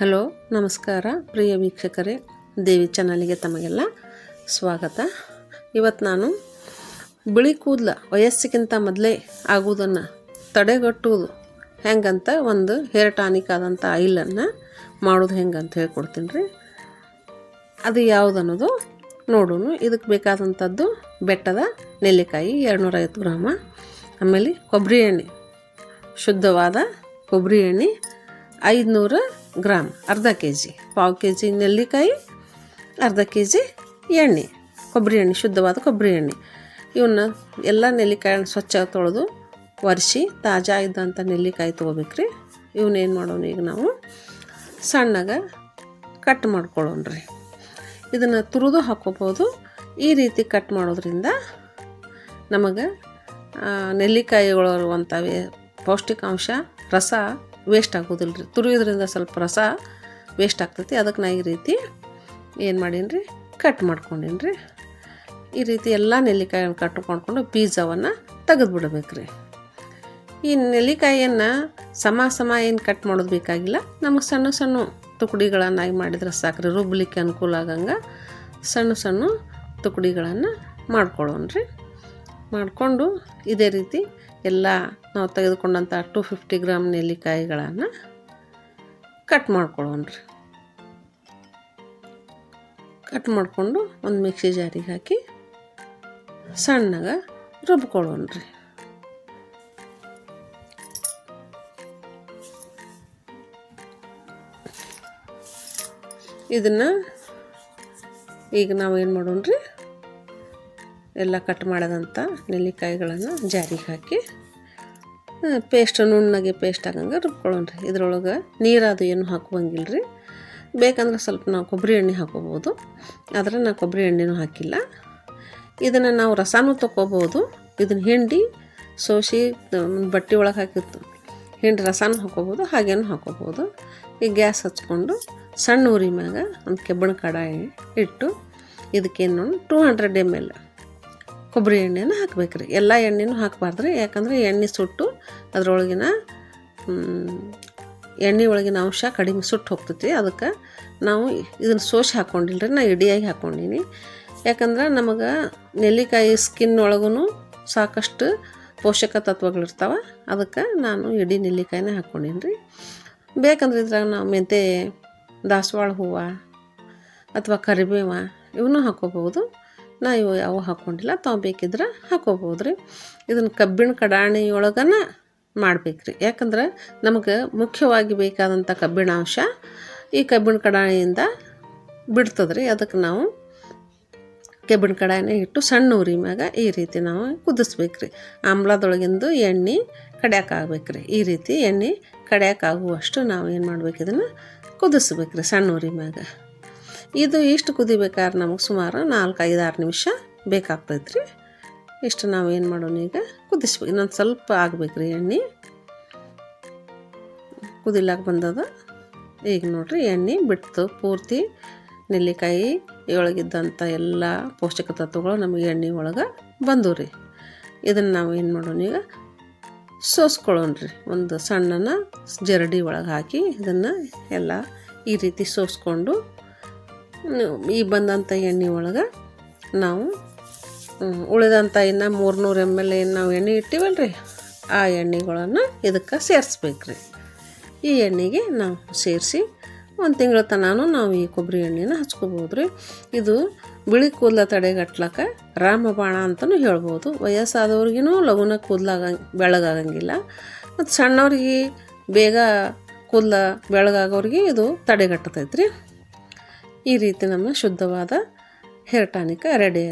Hello, ನಮಸ್ಕಾರ. ಪ್ರಿಯ ವೀಕ್ಷಕರೇ, ದೇವಿ ಚಾನಲಿಗೆ ತಮಗೆಲ್ಲ ಸ್ವಾಗತ. ಇವತ್ತು ನಾನು ಬಿಳಿ ಕೂದಲ ವಯಸ್ಸಿಗಿಂತ ಮೊದಲೇ ಆಗುವುದನ್ನು ತಡೆಗಟ್ಟುವುದು ಹೆಂಗಂತ ಒಂದು ಹೇರ್ ಟಾನಿಕ್ ಆದಂಥ ಆಯಿಲನ್ನು ಮಾಡೋದು ಹೆಂಗಂತ ಹೇಳ್ಕೊಡ್ತೀನಿ ರೀ. ಅದು ಯಾವುದು ಅನ್ನೋದು ನೋಡೋಣ. ಇದಕ್ಕೆ ಬೇಕಾದಂಥದ್ದು ಬೆಟ್ಟದ ನೆಲ್ಲಿಕಾಯಿ ಎರಡುನೂರೈವತ್ತು ಗ್ರಾಮ. ಆಮೇಲೆ ಕೊಬ್ಬರಿ ಎಣ್ಣೆ, ಶುದ್ಧವಾದ ಕೊಬ್ಬರಿ ಎಣ್ಣೆ, ಐದುನೂರು ಗ್ರಾಮ್ ಅರ್ಧ ಕೆ ಜಿ ಪಾವು ಕೆ ಜಿ ನೆಲ್ಲಿಕಾಯಿ, ಅರ್ಧ ಕೆ ಜಿ ಎಣ್ಣೆ, ಕೊಬ್ಬರಿ ಎಣ್ಣೆ, ಶುದ್ಧವಾದ ಕೊಬ್ಬರಿ ಎಣ್ಣೆ. ಇವನ್ನ ಎಲ್ಲ ನೆಲ್ಲಿಕಾಯಿನ ಸ್ವಚ್ಛ ತೊಳೆದು ಒರೆಸಿ ತಾಜಾ ಇದ್ದಂಥ ನೆಲ್ಲಿಕಾಯಿ ತೊಗೋಬೇಕ್ರಿ. ಇವನ್ನೇನು ಮಾಡೋಣ ಈಗ ನಾವು ಸಣ್ಣಗೆ ಕಟ್ ಮಾಡ್ಕೊಳ್ಳೋಣ ರೀ ಇದನ್ನು ತುರಿದು ಹಾಕ್ಕೋಬೋದು ಈ ರೀತಿ ಕಟ್ ಮಾಡೋದ್ರಿಂದ ನಮಗೆ ನೆಲ್ಲಿಕಾಯಿಗಳಿರುವಂಥವೇ ಪೌಷ್ಟಿಕಾಂಶ, ರಸ ವೇಸ್ಟ್ ಆಗೋದಿಲ್ಲ ರೀ. ತುರಿಯೋದ್ರಿಂದ ಸ್ವಲ್ಪ ರಸ ವೇಸ್ಟ್ ಆಗ್ತೈತಿ. ಅದಕ್ಕೆ ನಾ ಈ ರೀತಿ ಏನು ಮಾಡೀನಿ ರೀ ಕಟ್ ಮಾಡ್ಕೊಂಡೀನಿ ರೀ. ಈ ರೀತಿ ಎಲ್ಲ ನೆಲ್ಲಿಕಾಯನ್ನು ಕಟ್ ಬೀಜವನ್ನು ತೆಗೆದು ಬಿಡಬೇಕು ರೀ. ಈ ನೆಲ್ಲಿಕಾಯಿಯನ್ನು ಸಮ ಸಮ ಏನು ಕಟ್ ಮಾಡೋದು ಬೇಕಾಗಿಲ್ಲ. ನಮಗೆ ಸಣ್ಣ ಸಣ್ಣ ತುಕಡಿಗಳನ್ನಾಗಿ ಮಾಡಿದ್ರೆ ಸಾಕ್ರಿ. ರುಬ್ಲಿಕ್ಕೆ ಅನುಕೂಲ ಆಗಂಗೆ ಸಣ್ಣ ಸಣ್ಣ ತುಕಡಿಗಳನ್ನು ಮಾಡ್ಕೊಳ್ಳೋಣ ರೀ. ಮಾಡಿಕೊಂಡು ಇದೇ ರೀತಿ ಎಲ್ಲ ನಾವು ತೆಗೆದುಕೊಂಡಂಥ ಟು ಫಿಫ್ಟಿ ಗ್ರಾಮ್ ನೆಲ್ಲಿಕಾಯಿಗಳನ್ನು ಕಟ್ ಮಾಡ್ಕೊಳ್ಳೋಣ ರೀ. ಕಟ್ ಮಾಡಿಕೊಂಡು ಒಂದು ಮಿಕ್ಸಿ ಜಾರಿಗೆ ಹಾಕಿ ಸಣ್ಣಗೆ ರುಬ್ಕೊಳ್ಳೋಣ ರೀ. ಇದನ್ನು ಈಗ ನಾವು ಏನು ಮಾಡೋಣ ರೀ? ಎಲ್ಲ ಕಟ್ ಮಾಡಿದಂಥ ನೆಲ್ಲಿಕಾಯಿಗಳನ್ನು ಜಾರಿಗೆ ಹಾಕಿ ಪೇಸ್ಟ್ ನುಣ್ಣಗೆ ಪೇಸ್ಟ್ ಆಗಂಗೆ ರುಬ್ಕೊಳ್ಳೋಣ ರೀ ಇದ್ರೊಳಗೆ ನೀರದು ಏನು ಹಾಕುವಂಗಿಲ್ಲ ರೀ ಬೇಕಂದ್ರೆ ಸ್ವಲ್ಪ ನಾವು ಕೊಬ್ಬರಿ ಎಣ್ಣೆ ಹಾಕೋಬೋದು. ಆದರೆ ನಾನು ಕೊಬ್ಬರಿ ಎಣ್ಣೆನೂ ಹಾಕಿಲ್ಲ. ಇದನ್ನು ನಾವು ರಸನೂ ತೊಗೋಬೋದು ಇದನ್ನು ಹಿಂಡಿ ಸೋಸಿ ಬಟ್ಟೆ ಒಳಗೆ ಹಾಕಿತ್ತು ಹಿಂಡಿ ರಸನೂ ಹಾಕೋಬೋದು, ಹಾಗೇನು ಹಾಕೋಬೋದು. ಈ ಗ್ಯಾಸ್ ಹಚ್ಕೊಂಡು ಸಣ್ಣ ಉರಿ ಮ್ಯಾಗ ಒಂದು ಕೆಬ್ಬಣ ಕಡಾಯಿ ಇಟ್ಟು ಇದಕ್ಕೇನು ಟೂ ಹಂಡ್ರೆಡ್ ಎಂ ಎಲ್ ಕೊಬ್ಬರಿ ಎಣ್ಣೆನ ಹಾಕ್ಬೇಕ್ರಿ. ಎಲ್ಲ ಎಣ್ಣೆನೂ ಹಾಕಬಾರ್ದ್ರಿ. ಯಾಕಂದರೆ ಎಣ್ಣೆ ಸುಟ್ಟು ಅದರೊಳಗಿನ ಎಣ್ಣೆ ಒಳಗಿನ ಅಂಶ ಕಡಿಮೆ ಸುಟ್ಟು ಹೋಗ್ತೈತಿ. ಅದಕ್ಕೆ ನಾವು ಇದನ್ನು ಸೋಸಿ ಹಾಕ್ಕೊಂಡಿಲ್ಲ ರೀ ನಾ ಇಡಿಯಾಗಿ ಹಾಕ್ಕೊಂಡೀನಿ ಯಾಕಂದ್ರೆ ನಮಗೆ ನೆಲ್ಲಿಕಾಯಿ ಸ್ಕಿನ್ ಒಳಗೂ ಸಾಕಷ್ಟು ಪೋಷಕ ತತ್ವಗಳಿರ್ತಾವೆ. ಅದಕ್ಕೆ ನಾನು ಇಡೀ ನೆಲ್ಲಿಕಾಯಿನೇ ಹಾಕ್ಕೊಂಡೀನಿ ರೀ ಬೇಕಂದ್ರೆ ಇದ್ರಾಗ ನಾವು ಮೆಂತೆ, ದಾಸವಾಳ ಹೂವು ಅಥವಾ ಕರಿಬೇವ ಇವನ್ನೂ ಹಾಕ್ಕೋಬೋದು ನಾ ಇವು ಯಾವ ಹಾಕ್ಕೊಂಡಿಲ್ಲ ತಾವು ಬೇಕಿದ್ರೆ ಹಾಕೋಬೋದು ರೀ ಇದನ್ನು ಕಬ್ಬಿಣ ಕಡಾಣಿಯೊಳಗನ ಮಾಡ್ಬೇಕು ರೀ ಯಾಕಂದ್ರೆ ನಮಗೆ ಮುಖ್ಯವಾಗಿ ಬೇಕಾದಂಥ ಕಬ್ಬಿಣಾಂಶ ಈ ಕಬ್ಬಿಣ ಕಡಾಯಿಯಿಂದ ಬಿಡ್ತದ್ರಿ. ಅದಕ್ಕೆ ನಾವು ಕಬ್ಬಿಣ ಕಡಾಯಿನ ಇಟ್ಟು ಸಣ್ಣ ಉರಿ ಮ್ಯಾಗ ಈ ರೀತಿ ನಾವು ಕುದಿಸ್ಬೇಕ್ರಿ. ಆಮ್ಲದೊಳಗಿಂದು ಎಣ್ಣೆ ಕಡ್ಯಾಕಾಗ್ಬೇಕು ರೀ ಈ ರೀತಿ ಎಣ್ಣೆ ಕಡ್ಯಾಕಾಗುವಷ್ಟು ನಾವು ಏನು ಮಾಡ್ಬೇಕು? ಇದನ್ನು ಕುದಿಸ್ಬೇಕ್ರಿ ಸಣ್ಣ ಉರಿ ಮ್ಯಾಗ. ಇದು ಇಷ್ಟು ಕುದಿಬೇಕಾದ್ರೆ ನಮಗೆ ಸುಮಾರು ನಾಲ್ಕು ಐದು ಆರು ನಿಮಿಷ ಬೇಕಾಗ್ತೈತೆ ರೀ ಇಷ್ಟು ನಾವು ಏನು ಮಾಡೋಣ ಈಗ? ಕುದಿಸ್ಬೇಕು. ಇನ್ನೊಂದು ಸ್ವಲ್ಪ ಆಗಬೇಕು ರೀ ಎಣ್ಣೆ. ಕುದಿಲಾಕ ಬಂದದ. ಈಗ ನೋಡ್ರಿ ಎಣ್ಣೆ ಬಿಡ್ತು ಪೂರ್ತಿ ನೆಲ್ಲಿಕಾಯಿ ಒಳಗಿದ್ದಂಥ ಎಲ್ಲ ಪೌಷ್ಟಿಕ ತತ್ವಗಳು ನಮಗೆ ಎಣ್ಣೆ ಒಳಗೆ ಬಂದವು ರೀ. ಇದನ್ನು ನಾವು ಏನು ಮಾಡೋಣ ಈಗ? ಸೋಸ್ಕೊಳ್ಳೋಣ ರೀ. ಒಂದು ಸಣ್ಣನ ಜರಡಿ ಒಳಗೆ ಹಾಕಿ ಇದನ್ನು ಎಲ್ಲ ಈ ರೀತಿ ಸೋಸ್ಕೊಂಡು, ಈ ಬಂದಂಥ ಎಣ್ಣೆ ಒಳಗೆ ನಾವು ಉಳಿದಂಥ ಇನ್ನು ಮೂರ್ನೂರು ಎಂ ಎಲ್ ಏನು ನಾವು ಎಣ್ಣೆ ಇಟ್ಟಿವಲ್ಲ ರೀ ಆ ಎಣ್ಣೆಗಳನ್ನು ಇದಕ್ಕೆ ಸೇರಿಸ್ಬೇಕು ರೀ ಈ ಎಣ್ಣೆಗೆ ನಾವು ಸೇರಿಸಿ ಒಂದು ತಿಂಗಳ ತನಕ ನಾವು ಈ ಕೊಬ್ಬರಿ ಎಣ್ಣೆನ ಹಚ್ಕೋಬೋದು ರೀ ಇದು ಬಿಳಿ ಕೂದಲ ತಡೆಗಟ್ಲಕ್ಕ ರಾಮಬಾಣ ಅಂತಲೂ ಹೇಳ್ಬೋದು. ವಯಸ್ಸಾದವ್ರಿಗೂ ಲಘುನ ಕೂದಲಾಗ ಬೆಳಗಾಗಂಗಿಲ್ಲ. ಮತ್ತು ಸಣ್ಣವ್ರಿಗೆ ಬೇಗ ಕೂದಲ ಬೆಳಗಾಗೋರಿಗೆ ಇದು ತಡೆಗಟ್ಟತೈತೆ ರೀ ಈ ರೀತಿ ನಮ್ಮ ಶುದ್ಧವಾದ ಹೇರ್ ಟಾನಿಕ ರೆಡಿ